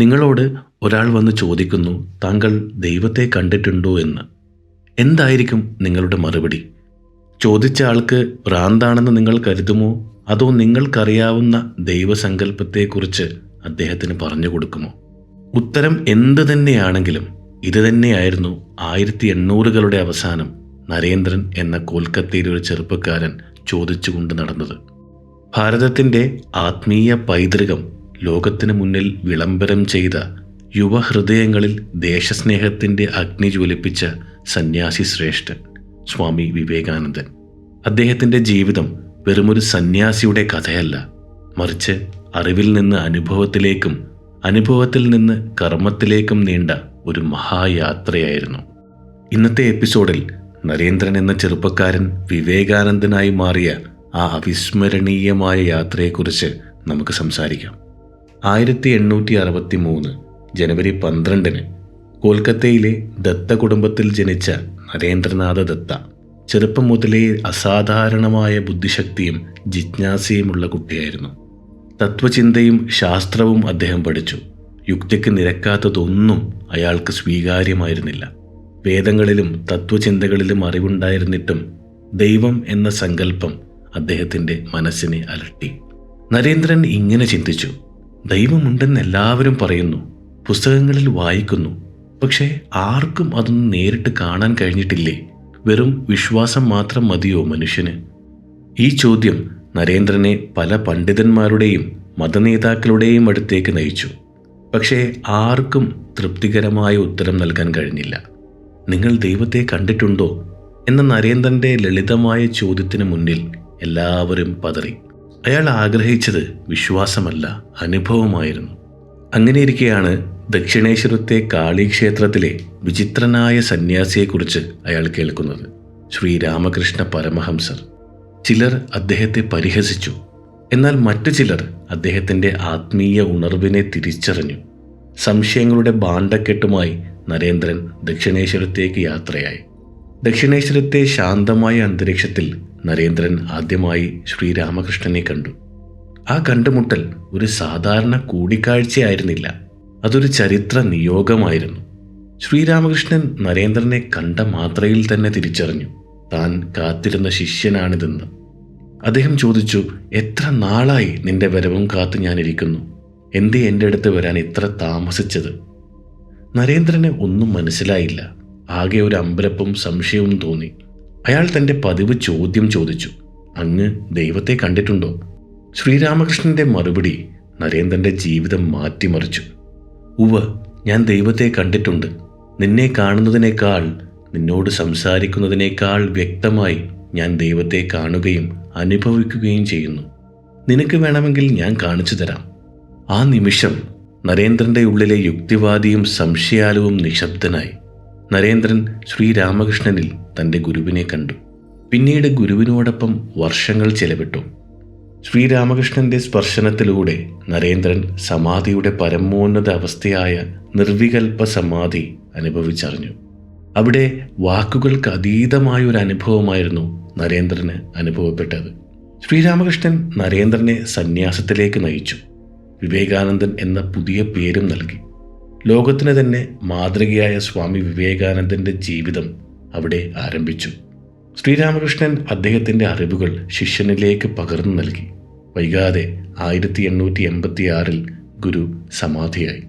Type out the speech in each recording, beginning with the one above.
നിങ്ങളോട് ഒരാൾ വന്ന് ചോദിക്കുന്നു താങ്കൾ ദൈവത്തെ കണ്ടിട്ടുണ്ടോ എന്ന്? എന്തായിരിക്കും നിങ്ങളുടെ മറുപടി? ചോദിച്ച ആൾക്ക് ഭ്രാന്താണെന്ന് നിങ്ങൾ കരുതുമോ? അതോ നിങ്ങൾക്കറിയാവുന്ന ദൈവസങ്കല്പത്തെക്കുറിച്ച് അദ്ദേഹത്തിന് പറഞ്ഞു കൊടുക്കുമോ? ഉത്തരം എന്ത് തന്നെയാണെങ്കിലും ഇത് തന്നെയായിരുന്നു ആയിരത്തി എണ്ണൂറുകളുടെ അവസാനം നരേന്ദ്രൻ എന്ന കൊൽക്കത്തയിലെ ഒരു ചെറുപ്പക്കാരൻ ചോദിച്ചുകൊണ്ട് നടന്നത്. ഭാരതത്തിന്റെ ആത്മീയ പൈതൃകം ലോകത്തിന് മുന്നിൽ വിളംബരം ചെയ്ത യുവഹൃദയങ്ങളിൽ ദേശസ്നേഹത്തിന്റെ അഗ്നി ജ്വലിപ്പിച്ച സന്യാസി ശ്രേഷ്ഠൻ സ്വാമി വിവേകാനന്ദൻ. അദ്ദേഹത്തിന്റെ ജീവിതം വെറുമൊരു സന്യാസിയുടെ കഥയല്ല. മറിച്ച് അറിവിൽ നിന്ന് അനുഭവത്തിലേക്കും അനുഭവത്തിൽ നിന്ന് കർമ്മത്തിലേക്കും നീണ്ട ഒരു മഹായാത്രയായിരുന്നു. ഇന്നത്തെ എപ്പിസോഡിൽ നരേന്ദ്രൻ എന്ന ചെറുപ്പക്കാരൻ വിവേകാനന്ദനായി മാറിയ ആ അവിസ്മരണീയമായ യാത്രയെക്കുറിച്ച് നമുക്ക് സംസാരിക്കാം. ആയിരത്തി എണ്ണൂറ്റി അറുപത്തി മൂന്ന് ജനുവരി പന്ത്രണ്ടിന് കൊൽക്കത്തയിലെ ദത്ത കുടുംബത്തിൽ ജനിച്ച നരേന്ദ്രനാഥ ദത്ത ചെറുപ്പം മുതലേ അസാധാരണമായ ബുദ്ധിശക്തിയും ജിജ്ഞാസയുമുള്ള കുട്ടിയായിരുന്നു. തത്വചിന്തയും ശാസ്ത്രവും അദ്ദേഹം പഠിച്ചു. യുക്തിക്ക് നിരക്കാത്തതൊന്നും അയാൾക്ക് സ്വീകാര്യമായിരുന്നില്ല. വേദങ്ങളിലും തത്വചിന്തകളിലും അറിവുണ്ടായിരുന്നിട്ടും ദൈവം എന്ന സങ്കല്പം അദ്ദേഹത്തിന്റെ മനസ്സിനെ അലട്ടി. നരേന്ദ്രൻ ഇങ്ങനെ ചിന്തിച്ചു. ദൈവമുണ്ടെന്ന് എല്ലാവരും പറയുന്നു. പുസ്തകങ്ങളിൽ വായിക്കുന്നു. പക്ഷേ ആർക്കും അതൊന്നും നേരിട്ട് കാണാൻ കഴിഞ്ഞിട്ടില്ലേ? വെറും വിശ്വാസം മാത്രം മതിയോ മനുഷ്യന്? ഈ ചോദ്യം നരേന്ദ്രനെ പല പണ്ഡിതന്മാരുടെയും മതനേതാക്കളുടെയും അടുത്തേക്ക് നയിച്ചു. പക്ഷേ ആർക്കും തൃപ്തികരമായ ഉത്തരം നൽകാൻ കഴിഞ്ഞില്ല. നിങ്ങൾ ദൈവത്തെ കണ്ടിട്ടുണ്ടോ? എന്ന നരേന്ദ്രന്റെ ലളിതമായ ചോദ്യത്തിന് മുന്നിൽ എല്ലാവരും പതറി. അയാൾ ആഗ്രഹിച്ചത് വിശ്വാസമല്ല അനുഭവമായിരുന്നു. അങ്ങനെയിരിക്കെയാണ് ദക്ഷിണേശ്വരത്തെ കാളീക്ഷേത്രത്തിലെ വിചിത്രനായ സന്യാസിയെക്കുറിച്ച് അയാൾ കേൾക്കുന്നത്. ശ്രീരാമകൃഷ്ണ പരമഹംസർ. ചിലർ അദ്ദേഹത്തെ പരിഹസിച്ചു. എന്നാൽ മറ്റു ചിലർ അദ്ദേഹത്തിന്റെ ആത്മീയ ഉണർവിനെ തിരിച്ചറിഞ്ഞു. സംശയങ്ങളുടെ ബാണ്ടക്കെട്ടുമായി നരേന്ദ്രൻ ദക്ഷിണേശ്വരത്തേക്ക് യാത്രയായി. ദക്ഷിണേശ്വരത്തെ ശാന്തമായ അന്തരീക്ഷത്തിൽ നരേന്ദ്രൻ ആദ്യമായി ശ്രീരാമകൃഷ്ണനെ കണ്ടു. ആ കണ്ടുമുട്ടൽ ഒരു സാധാരണ കൂടിക്കാഴ്ചയായിരുന്നില്ല. അതൊരു ചരിത്ര നിയോഗമായിരുന്നു. ശ്രീരാമകൃഷ്ണൻ നരേന്ദ്രനെ കണ്ട മാത്രയിൽ തന്നെ തിരിച്ചറിഞ്ഞു. താൻ കാത്തിരുന്ന ശിഷ്യനാണിതെന്ന്. അദ്ദേഹം ചോദിച്ചു എത്ര നാളായി നിന്റെ വരവും കാത്തു ഞാനിരിക്കുന്നു? എന്തേ എന്റെ അടുത്ത് വരാൻ ഇത്ര താമസിച്ചത്? നരേന്ദ്രന് ഒന്നും മനസ്സിലായില്ല. ആകെ ഒരു അമ്പലപ്പും സംശയവും തോന്നി. അയാൾ തന്റെ പതിവ് ചോദ്യം ചോദിച്ചു. അങ്ങ് ദൈവത്തെ കണ്ടിട്ടുണ്ടോ? ശ്രീരാമകൃഷ്ണന്റെ മറുപടി നരേന്ദ്രന്റെ ജീവിതം മാറ്റിമറിച്ചു. ഉവ ഞാൻ ദൈവത്തെ കണ്ടിട്ടുണ്ട്. നിന്നെ കാണുന്നതിനേക്കാൾ നിന്നോട് സംസാരിക്കുന്നതിനേക്കാൾ വ്യക്തമായി ഞാൻ ദൈവത്തെ കാണുകയും അനുഭവിക്കുകയും ചെയ്യുന്നു. നിനക്ക് വേണമെങ്കിൽ ഞാൻ കാണിച്ചു തരാം. ആ നിമിഷം നരേന്ദ്രന്റെ ഉള്ളിലെ യുക്തിവാദിയും സംശയാലുവും നിശബ്ദനായി. നരേന്ദ്രൻ ശ്രീരാമകൃഷ്ണനിൽ തന്റെ ഗുരുവിനെ കണ്ടു. പിന്നീട് ഗുരുവിനോടൊപ്പം വർഷങ്ങൾ ചെലവിട്ടു. ശ്രീരാമകൃഷ്ണന്റെ സ്പർശനത്തിലൂടെ നരേന്ദ്രൻ സമാധിയുടെ പരമോന്നത അവസ്ഥയായ നിർവികൽപ്പ സമാധി അനുഭവിച്ചറിഞ്ഞു. അവിടെ വാക്കുകൾക്ക് അതീതമായ ഒരു അനുഭവമായിരുന്നു നരേന്ദ്രന് അനുഭവപ്പെട്ടത്. ശ്രീരാമകൃഷ്ണൻ നരേന്ദ്രനെ സന്യാസത്തിലേക്ക് നയിച്ചു. വിവേകാനന്ദൻ എന്ന പുതിയ പേരും നൽകി. ലോകത്തിന് തന്നെ മാതൃകയായ സ്വാമി വിവേകാനന്ദന്റെ ജീവിതം അവിടെ ആരംഭിച്ചു. ശ്രീരാമകൃഷ്ണൻ അദ്ദേഹത്തിന്റെ അറിവുകൾ ശിഷ്യനിലേക്ക് പകർന്നു നൽകി. വൈകാതെ ആയിരത്തി എണ്ണൂറ്റി എൺപത്തി ആറിൽ ഗുരു സമാധിയായി.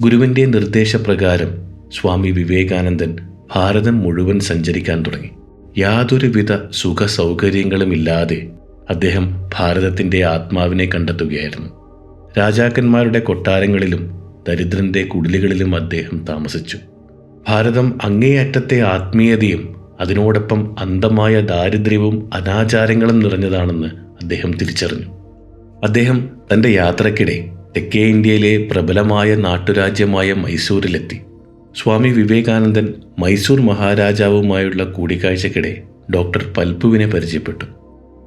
ഗുരുവിന്റെ നിർദ്ദേശപ്രകാരം സ്വാമി വിവേകാനന്ദൻ ഭാരതം മുഴുവൻ സഞ്ചരിക്കാൻ തുടങ്ങി. യാതൊരുവിധ സുഖ സൗകര്യങ്ങളുമില്ലാതെ അദ്ദേഹം ഭാരതത്തിന്റെ ആത്മാവിനെ കണ്ടെത്തുകയായിരുന്നു. രാജാക്കന്മാരുടെ കൊട്ടാരങ്ങളിലും ദരിദ്രന്റെ കുടിലുകളിലും അദ്ദേഹം താമസിച്ചു. ഭാരതം അങ്ങേയറ്റത്തെ ആത്മീയതയും അതിനോടൊപ്പം അന്ധമായ ദാരിദ്ര്യവും അനാചാരങ്ങളും നിറഞ്ഞതാണെന്ന് അദ്ദേഹം തിരിച്ചറിഞ്ഞു. അദ്ദേഹം തന്റെ യാത്രക്കിടെ തെക്കേ ഇന്ത്യയിലെ പ്രബലമായ നാട്ടുരാജ്യമായ മൈസൂരിലെത്തി. സ്വാമി വിവേകാനന്ദൻ മൈസൂർ മഹാരാജാവുമായുള്ള കൂടിക്കാഴ്ചക്കിടെ ഡോക്ടർ പൽപുവിനെ പരിചയപ്പെട്ടു.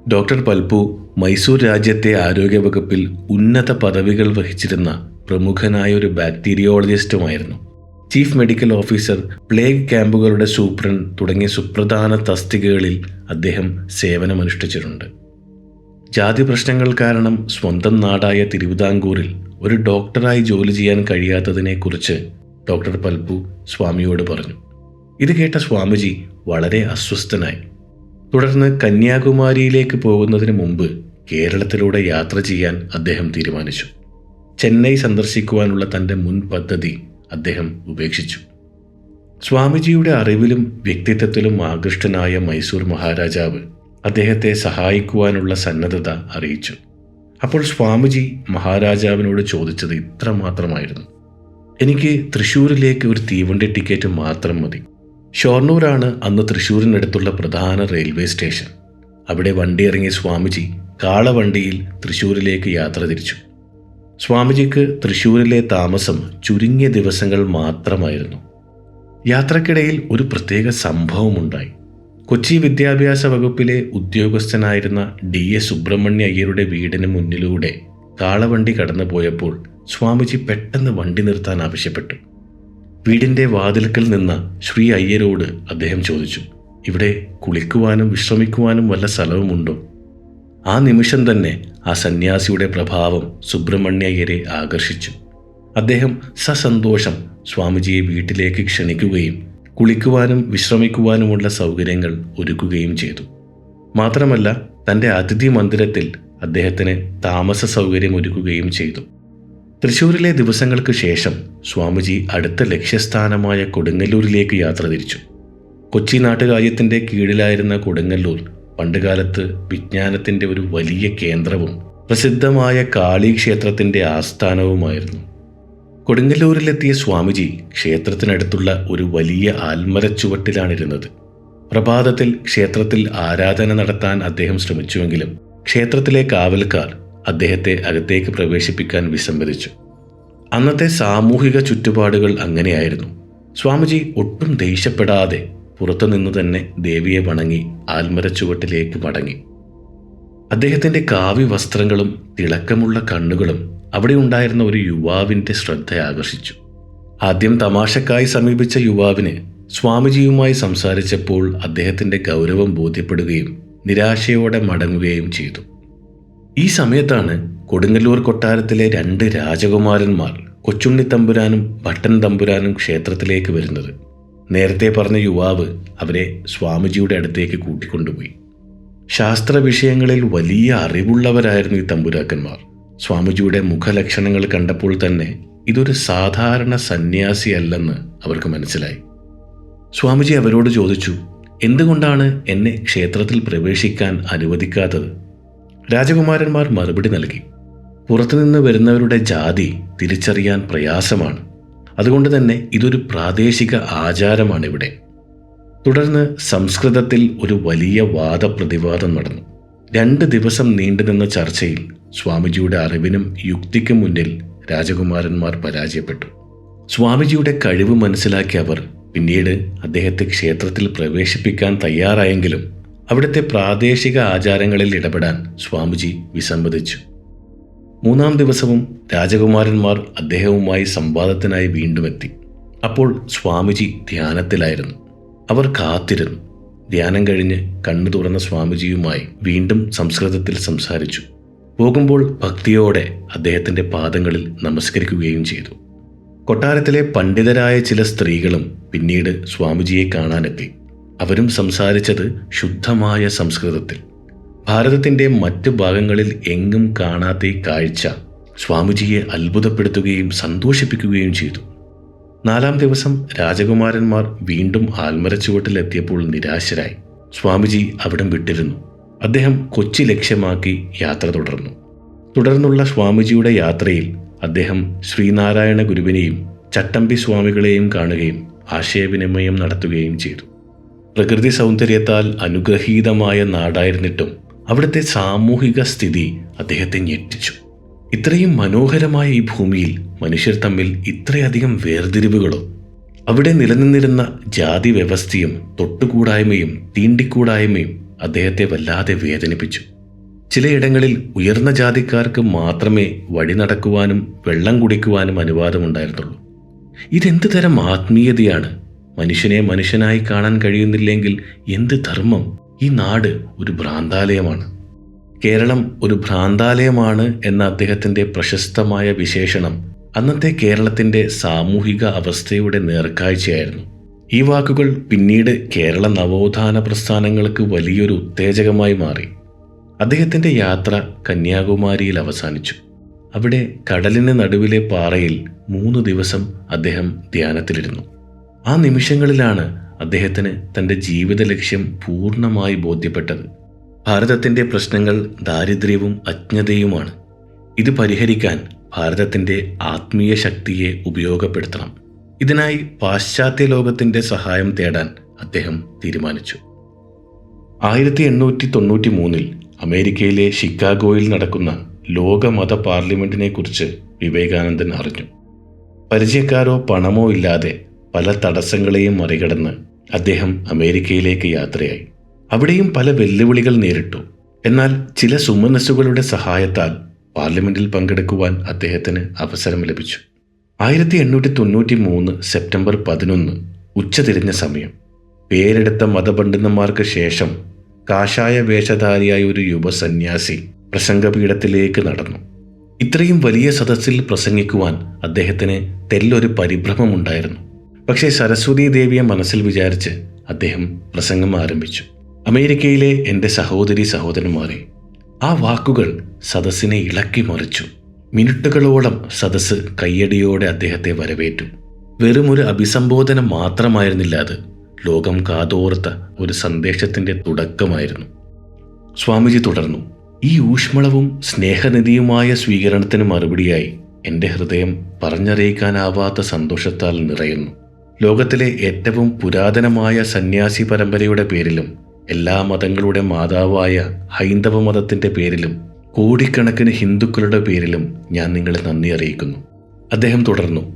ഡോക്ടർ പൽപു മൈസൂർ രാജ്യത്തെ ആരോഗ്യവകുപ്പിൽ ഉന്നത പദവികൾ വഹിച്ചിരുന്ന പ്രമുഖനായ ഒരു ബാക്ടീരിയോളജിസ്റ്റുമായിരുന്നു. ചീഫ് മെഡിക്കൽ ഓഫീസർ പ്ലേഗ് ക്യാമ്പുകളുടെ സൂപ്രണ്ട് തുടങ്ങിയ സുപ്രധാന തസ്തികകളിൽ അദ്ദേഹം സേവനമനുഷ്ഠിച്ചിട്ടുണ്ട്. ജാതി പ്രശ്നങ്ങൾ കാരണം സ്വന്തം നാടായ തിരുവിതാംകൂറിൽ ഒരു ഡോക്ടറായി ജോലി ചെയ്യാൻ കഴിയാത്തതിനെക്കുറിച്ച് ഡോക്ടർ പൽപു സ്വാമിയോട് പറഞ്ഞു. ഇത് കേട്ട സ്വാമിജി വളരെ അസ്വസ്ഥനായി. തുടർന്ന് കന്യാകുമാരിയിലേക്ക് പോകുന്നതിന് മുമ്പ് കേരളത്തിലൂടെ യാത്ര ചെയ്യാൻ അദ്ദേഹം തീരുമാനിച്ചു. ചെന്നൈ സന്ദർശിക്കുവാനുള്ള തന്റെ മുൻ പദ്ധതി അദ്ദേഹം ഉപേക്ഷിച്ചു. സ്വാമിജിയുടെ അറിവിലും വ്യക്തിത്വത്തിലും ആകൃഷ്ടനായ മൈസൂർ മഹാരാജാവ് അദ്ദേഹത്തെ സഹായിക്കുവാനുള്ള സന്നദ്ധത അറിയിച്ചു. അപ്പോൾ സ്വാമിജി മഹാരാജാവിനോട് ചോദിച്ചത് ഇത്ര മാത്രമായിരുന്നു. എനിക്ക് തൃശ്ശൂരിലേക്ക് ഒരു തീവണ്ടി ടിക്കറ്റ് മാത്രം മതി. ഷൊർണൂരാണ് അന്ന് തൃശ്ശൂരിനടുത്തുള്ള പ്രധാന റെയിൽവേ സ്റ്റേഷൻ. അവിടെ വണ്ടി ഇറങ്ങിയ സ്വാമിജി കാളവണ്ടിയിൽ തൃശ്ശൂരിലേക്ക് യാത്ര തിരിച്ചു. സ്വാമിജിക്ക് തൃശ്ശൂരിലെ താമസം ചുരുങ്ങിയ ദിവസങ്ങൾ മാത്രമായിരുന്നു. യാത്രക്കിടയിൽ ഒരു പ്രത്യേക സംഭവമുണ്ടായി. കൊച്ചി വിദ്യാഭ്യാസ വകുപ്പിലെ ഉദ്യോഗസ്ഥനായിരുന്ന ഡി എ സുബ്രഹ്മണ്യ അയ്യരുടെ വീടിന് മുന്നിലൂടെ കാളവണ്ടി കടന്നു പോയപ്പോൾ സ്വാമിജി പെട്ടെന്ന് വണ്ടി നിർത്താൻ ആവശ്യപ്പെട്ടു. വീടിന്റെ വാതിൽക്കൽ നിന്ന ശ്രീ അയ്യരോട് അദ്ദേഹം ചോദിച്ചു ഇവിടെ കുളിക്കുവാനും വിശ്രമിക്കുവാനും വല്ല സ്ഥലവുമുണ്ടോ? ആ നിമിഷം തന്നെ ആ സന്യാസിയുടെ പ്രഭാവം സുബ്രഹ്മണ്യയരെ ആകർഷിച്ചു. അദ്ദേഹം സസന്തോഷം സ്വാമിജിയെ വീട്ടിലേക്ക് ക്ഷണിക്കുകയും കുളിക്കുവാനും വിശ്രമിക്കുവാനുമുള്ള സൗകര്യങ്ങൾ ഒരുക്കുകയും ചെയ്തു. മാത്രമല്ല തന്റെ അതിഥി മന്ദിരത്തിൽ അദ്ദേഹത്തിന് താമസ സൗകര്യം ഒരുക്കുകയും ചെയ്തു. തൃശ്ശൂരിലെ ദിവസങ്ങൾക്ക് ശേഷം സ്വാമിജി അടുത്ത ലക്ഷ്യസ്ഥാനമായ കൊടുങ്ങല്ലൂരിലേക്ക് യാത്ര തിരിച്ചു. കൊച്ചി നാട്ടുകാര്യത്തിന്റെ കീഴിലായിരുന്ന കൊടുങ്ങല്ലൂർ പണ്ടുകാലത്ത് വിജ്ഞാനത്തിന്റെ ഒരു വലിയ കേന്ദ്രവും പ്രസിദ്ധമായ കാളി ക്ഷേത്രത്തിന്റെ ആസ്ഥാനവുമായിരുന്നു. കൊടുങ്ങല്ലൂരിലെത്തിയ സ്വാമിജി ക്ഷേത്രത്തിനടുത്തുള്ള ഒരു വലിയ ആൽമരച്ചുവട്ടിലാണിരുന്നത്. പ്രഭാതത്തിൽ ക്ഷേത്രത്തിൽ ആരാധന നടത്താൻ അദ്ദേഹം ശ്രമിച്ചുവെങ്കിലും ക്ഷേത്രത്തിലെ കാവൽക്കാർ അദ്ദേഹത്തെ അകത്തേക്ക് പ്രവേശിപ്പിക്കാൻ വിസമ്മതിച്ചു. അന്നത്തെ സാമൂഹിക ചുറ്റുപാടുകൾ അങ്ങനെയായിരുന്നു. സ്വാമിജി ഒട്ടും ദേഷ്യപ്പെടാതെ പുറത്തുനിന്ന് തന്നെ ദേവിയെ വണങ്ങി ആൽമരച്ചുവട്ടിലേക്ക് മടങ്ങി. അദ്ദേഹത്തിന്റെ കാവ്യ വസ്ത്രങ്ങളും തിളക്കമുള്ള കണ്ണുകളും അവിടെ ഉണ്ടായിരുന്ന ഒരു യുവാവിന്റെ ശ്രദ്ധ ആകർഷിച്ചു. ആദ്യം തമാശക്കായി സമീപിച്ച യുവാവിന് സ്വാമിജിയുമായി സംസാരിച്ചപ്പോൾ അദ്ദേഹത്തിന്റെ ഗൗരവം ബോധ്യപ്പെടുകയും നിരാശയോടെ മടങ്ങുകയും ചെയ്തു. ഈ സമയത്താണ് കൊടുങ്ങല്ലൂർ കൊട്ടാരത്തിലെ രണ്ട് രാജകുമാരന്മാർ കൊച്ചുണ്ണി തമ്പുരാനും ഭട്ടൻ തമ്പുരാനും ക്ഷേത്രത്തിലേക്ക് വരുന്നത്. നേരത്തെ പറഞ്ഞ യുവാവ് അവരെ സ്വാമിജിയുടെ അടുത്തേക്ക് കൂട്ടിക്കൊണ്ടുപോയി. ശാസ്ത്ര വിഷയങ്ങളിൽ വലിയ അറിവുള്ളവരായിരുന്നു ഈ തമ്പുരാക്കന്മാർ. സ്വാമിജിയുടെ മുഖലക്ഷണങ്ങൾ കണ്ടപ്പോൾ തന്നെ ഇതൊരു സാധാരണ സന്യാസിയല്ലെന്ന് അവർക്ക് മനസ്സിലായി. സ്വാമിജി അവരോട് ചോദിച്ചു എന്തുകൊണ്ടാണ് എന്നെ ക്ഷേത്രത്തിൽ പ്രവേശിക്കാൻ അനുവദിക്കാത്തത്? രാജകുമാരന്മാർ മറുപടി നൽകി പുറത്തുനിന്ന് വരുന്നവരുടെ ജാതി തിരിച്ചറിയാൻ പ്രയാസമാണ്. അതുകൊണ്ട് തന്നെ ഇതൊരു പ്രാദേശിക ആചാരമാണ് ഇവിടെ തുടർന്ന് സംസ്കൃതത്തിൽ ഒരു വലിയ വാദപ്രതിവാദം നടന്നു. രണ്ട് ദിവസം നീണ്ടുനിന്ന ചർച്ചയിൽ സ്വാമിജിയുടെ അറിവിനും യുക്തിക്കും മുന്നിൽ രാജകുമാരന്മാർ പരാജയപ്പെട്ടു. സ്വാമിജിയുടെ കഴിവ് മനസ്സിലാക്കിയ അവർ പിന്നീട് അദ്ദേഹത്തെ ക്ഷേത്രത്തിൽ പ്രവേശിപ്പിക്കാൻ തയ്യാറായെങ്കിലും അവിടുത്തെ പ്രാദേശിക ആചാരങ്ങളിൽ ഇടപെടാൻ സ്വാമിജി വിസമ്മതിച്ചു. മൂന്നാം ദിവസവും രാജകുമാരന്മാർ അദ്ദേഹവുമായി സംവാദത്തിനായി വീണ്ടും എത്തി. അപ്പോൾ സ്വാമിജി ധ്യാനത്തിലായിരുന്നു. അവർ കാത്തിരുന്നു. ധ്യാനം കഴിഞ്ഞ് കണ്ണു തുറന്ന സ്വാമിജിയുമായി വീണ്ടും സംസ്കൃതത്തിൽ സംസാരിച്ചു. പോകുമ്പോൾ ഭക്തിയോടെ അദ്ദേഹത്തിന്റെ പാദങ്ങളിൽ നമസ്കരിക്കുകയും ചെയ്തു. കൊട്ടാരത്തിലെ പണ്ഡിതരായ ചില സ്ത്രീകളും പിന്നീട് സ്വാമിജിയെ കാണാനെത്തി. അവരും സംസാരിച്ചത് ശുദ്ധമായ സംസ്കൃതത്തിൽ. ഭാരതത്തിന്റെ മറ്റ് ഭാഗങ്ങളിൽ എങ്ങും കാണാത്ത കാഴ്ച സ്വാമിജിയെ അത്ഭുതപ്പെടുത്തുകയും സന്തോഷിപ്പിക്കുകയും ചെയ്തു. നാലാം ദിവസം രാജകുമാരന്മാർ വീണ്ടും ആൽമരച്ചുവട്ടിലെത്തിയപ്പോൾ നിരാശരായി. സ്വാമിജി അവിടം വിട്ടിരുന്നു. അദ്ദേഹം കൊച്ചി ലക്ഷ്യമാക്കി യാത്ര തുടർന്നു. തുടർന്നുള്ള സ്വാമിജിയുടെ യാത്രയിൽ അദ്ദേഹം ശ്രീനാരായണ ഗുരുവിനെയും ചട്ടമ്പി സ്വാമികളെയും കാണുകയും ആശയവിനിമയം നടത്തുകയും ചെയ്തു. പ്രകൃതി സൗന്ദര്യത്താൽ അനുഗ്രഹീതമായ നാടായിരുന്നിട്ടും അവിടുത്തെ സാമൂഹിക സ്ഥിതി അദ്ദേഹത്തെ ഞെട്ടിച്ചു. ഇത്രയും മനോഹരമായ ഈ ഭൂമിയിൽ മനുഷ്യർ തമ്മിൽ ഇത്രയധികം വേർതിരിവുകളോ? അവിടെ നിലനിന്നിരുന്ന ജാതി വ്യവസ്ഥയും തൊട്ടുകൂടായ്മയും തീണ്ടിക്കൂടായ്മയും അദ്ദേഹത്തെ വല്ലാതെ വേദനിപ്പിച്ചു. ചിലയിടങ്ങളിൽ ഉയർന്ന ജാതിക്കാർക്ക് മാത്രമേ വഴി നടക്കുവാനും വെള്ളം കുടിക്കുവാനും അനുവാദമുണ്ടായിരുന്നുള്ളൂ. ഇതെന്ത് തരം ആത്മീയതയാണ്? മനുഷ്യനെ മനുഷ്യനായി കാണാൻ കഴിയുന്നില്ലെങ്കിൽ എന്ത് ധർമ്മം? ഈ നാട് ഒരു ഭ്രാന്താലയമാണ്. കേരളം ഒരു ഭ്രാന്താലയമാണ് എന്ന അദ്ദേഹത്തിന്റെ പ്രശസ്തമായ വിശേഷണം അന്നത്തെ കേരളത്തിന്റെ സാമൂഹിക അവസ്ഥയുടെ നേർക്കാഴ്ചയായിരുന്നു. ഈ വാക്കുകൾ പിന്നീട് കേരള നവോത്ഥാന പ്രസ്ഥാനങ്ങൾക്ക് വലിയൊരു ഉത്തേജകമായി മാറി. അദ്ദേഹത്തിന്റെ യാത്ര കന്യാകുമാരിയിൽ അവസാനിച്ചു. അവിടെ കടലിന് നടുവിലെ പാറയിൽ മൂന്ന് ദിവസം അദ്ദേഹം ധ്യാനത്തിലിരുന്നു. ആ നിമിഷങ്ങളിലാണ് അദ്ദേഹത്തിന് തന്റെ ജീവിത ലക്ഷ്യം പൂർണമായി ബോധ്യപ്പെട്ടത്. ഭാരതത്തിന്റെ പ്രശ്നങ്ങൾ ദാരിദ്ര്യവും അജ്ഞതയുമാണ്. ഇത് പരിഹരിക്കാൻ ഭാരതത്തിന്റെ ആത്മീയ ശക്തിയെ ഉപയോഗപ്പെടുത്തണം. ഇതിനായി പാശ്ചാത്യ ലോകത്തിന്റെ സഹായം തേടാൻ അദ്ദേഹം തീരുമാനിച്ചു. ആയിരത്തി എണ്ണൂറ്റി തൊണ്ണൂറ്റി മൂന്നിൽ അമേരിക്കയിലെ ഷിക്കാഗോയിൽ നടക്കുന്ന ലോകമത പാർലമെന്റിനെ കുറിച്ച് വിവേകാനന്ദൻ അറിഞ്ഞു. പരിചയക്കാരോ പണമോ ഇല്ലാതെ പല തടസ്സങ്ങളെയും മറികടന്ന് അദ്ദേഹം അമേരിക്കയിലേക്ക് യാത്രയായി. അവിടെയും പല വെല്ലുവിളികൾ നേരിട്ടു. എന്നാൽ ചില സുമനസ്സുകളുടെ സഹായത്താൽ പാർലമെന്റിൽ പങ്കെടുക്കുവാൻ അദ്ദേഹത്തിന് അവസരം ലഭിച്ചു. ആയിരത്തി എണ്ണൂറ്റി തൊണ്ണൂറ്റി മൂന്ന് സെപ്റ്റംബർ പതിനൊന്ന് ഉച്ചതിരിഞ്ഞ സമയം. പേരെടുത്ത മതപണ്ഡിതന്മാർക്ക് ശേഷം കാഷായ വേഷധാരിയായ ഒരു യുവസന്യാസി പ്രസംഗപീഠത്തിലേക്ക് നടന്നു. ഇത്രയും വലിയ സദസ്സിൽ പ്രസംഗിക്കുവാൻ അദ്ദേഹത്തിന് തെല്ലൊരു പരിഭ്രമമുണ്ടായിരുന്നു. പക്ഷേ സരസ്വതി ദേവിയെ മനസ്സിൽ വിചാരിച്ച് അദ്ദേഹം പ്രസംഗം ആരംഭിച്ചു. അമേരിക്കയിലെ എന്റെ സഹോദരി സഹോദരന്മാരെ ആ വാക്കുകൾ സദസ്സിനെ ഇളക്കി മറിച്ചു. മിനിറ്റുകളോളം സദസ്സ് കയ്യടിയോടെ അദ്ദേഹത്തെ വരവേറ്റു. വെറുമൊരു അഭിസംബോധന മാത്രമായിരുന്നില്ല അത്. ലോകം കാതോർത്ത ഒരു സന്ദേശത്തിന്റെ തുടക്കമായിരുന്നു. സ്വാമിജി തുടർന്നു. ഈ ഊഷ്മളവും സ്നേഹനിധിയുമായ സ്വീകരണത്തിന് മറുപടിയായി എന്റെ ഹൃദയം പറഞ്ഞറിയിക്കാനാവാത്ത സന്തോഷത്താൽ നിറയുന്നു. ലോകത്തിലെ ഏറ്റവും പുരാതനമായ സന്യാസി പരമ്പരയുടെ പേരിലും എല്ലാ മതങ്ങളുടെ മാതാവായ ഹൈന്ദവ മതത്തിന്റെ പേരിലും കോടിക്കണക്കിന് ഹിന്ദുക്കളുടെ പേരിലും ഞാൻ നിങ്ങളെ നന്ദി അറിയിക്കുന്നു. അദ്ദേഹം തുടർന്നു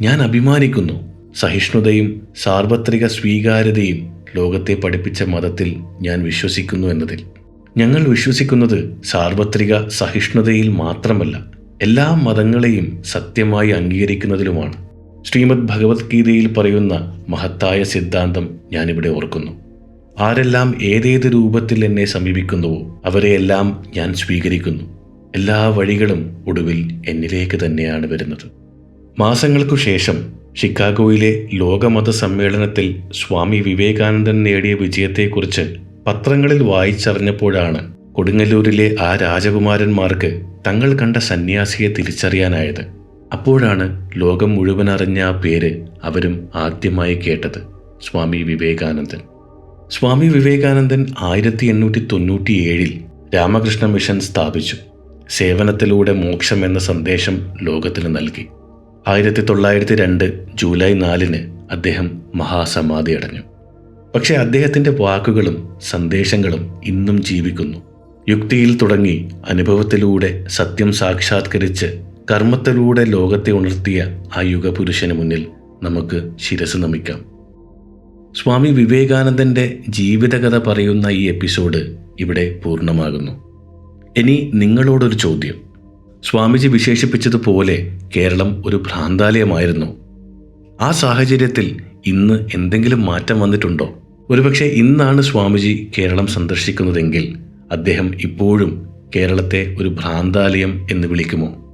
ഞാൻ അഭിമാനിക്കുന്നു. സഹിഷ്ണുതയും സാർവത്രിക സ്വീകാര്യതയും ലോകത്തെ പഠിപ്പിച്ച മതത്തിൽ ഞാൻ വിശ്വസിക്കുന്നു എന്നതിൽ. ഞങ്ങൾ വിശ്വസിക്കുന്നത് സാർവത്രിക സഹിഷ്ണുതയിൽ മാത്രമല്ല എല്ലാ മതങ്ങളെയും സത്യമായി അംഗീകരിക്കുന്നതിലുമാണ്. ശ്രീമദ് ഭഗവത്ഗീതയിൽ പറയുന്ന മഹത്തായ സിദ്ധാന്തം ഞാനിവിടെ ഓർക്കുന്നു. ആരെല്ലാം ഏതേത് രൂപത്തിൽ എന്നെ സമീപിക്കുന്നുവോ അവരെയെല്ലാം ഞാൻ സ്വീകരിക്കുന്നു. എല്ലാ വഴികളും ഒടുവിൽ എന്നിലേക്ക് തന്നെയാണ് വരുന്നത്. മാസങ്ങൾക്കു ശേഷം ഷിക്കാഗോയിലെ ലോകമത സമ്മേളനത്തിൽ സ്വാമി വിവേകാനന്ദൻ നേടിയ വിജയത്തെക്കുറിച്ച് പത്രങ്ങളിൽ വായിച്ചറിഞ്ഞപ്പോഴാണ് കൊടുങ്ങല്ലൂരിലെ ആ രാജകുമാരന്മാർക്ക് തങ്ങൾ കണ്ട സന്യാസിയെ തിരിച്ചറിയാനായത്. അപ്പോഴാണ് ലോകം മുഴുവൻ അറിഞ്ഞ ആ പേര് അവരും ആദ്യമായി കേട്ടത് സ്വാമി വിവേകാനന്ദൻ. സ്വാമി വിവേകാനന്ദൻ ആയിരത്തി എണ്ണൂറ്റി തൊണ്ണൂറ്റി ഏഴിൽ രാമകൃഷ്ണ മിഷൻ സ്ഥാപിച്ചു. സേവനത്തിലൂടെ മോക്ഷം എന്ന സന്ദേശം ലോകത്തിന് നൽകി. ആയിരത്തി തൊള്ളായിരത്തി രണ്ട് ജൂലൈ നാലിന് അദ്ദേഹം മഹാസമാധി അടഞ്ഞു. പക്ഷേ അദ്ദേഹത്തിന്റെ വാക്കുകളും സന്ദേശങ്ങളും ഇന്നും ജീവിക്കുന്നു. യുക്തിയിൽ തുടങ്ങി അനുഭവത്തിലൂടെ സത്യം സാക്ഷാത്കരിച്ച് കർമ്മത്തിലൂടെ ലോകത്തെ ഉണർത്തിയ ആ യുഗപുരുഷന് മുന്നിൽ നമുക്ക് ശിരസ് നമിക്കാം. സ്വാമി വിവേകാനന്ദന്റെ ജീവിതകഥ പറയുന്ന ഈ എപ്പിസോഡ് ഇവിടെ പൂർണമാകുന്നു. ഇനി നിങ്ങളോടൊരു ചോദ്യം. സ്വാമിജി വിശേഷിപ്പിച്ചതുപോലെ കേരളം ഒരു ഭ്രാന്താലയമായിരുന്നു. ആ സാഹചര്യത്തിൽ ഇന്ന് എന്തെങ്കിലും മാറ്റം വന്നിട്ടുണ്ടോ? ഒരുപക്ഷെ ഇന്നാണ് സ്വാമിജി കേരളം സന്ദർശിക്കുന്നതെങ്കിൽ അദ്ദേഹം ഇപ്പോഴും കേരളത്തെ ഒരു ഭ്രാന്താലയം എന്ന് വിളിക്കുമോ?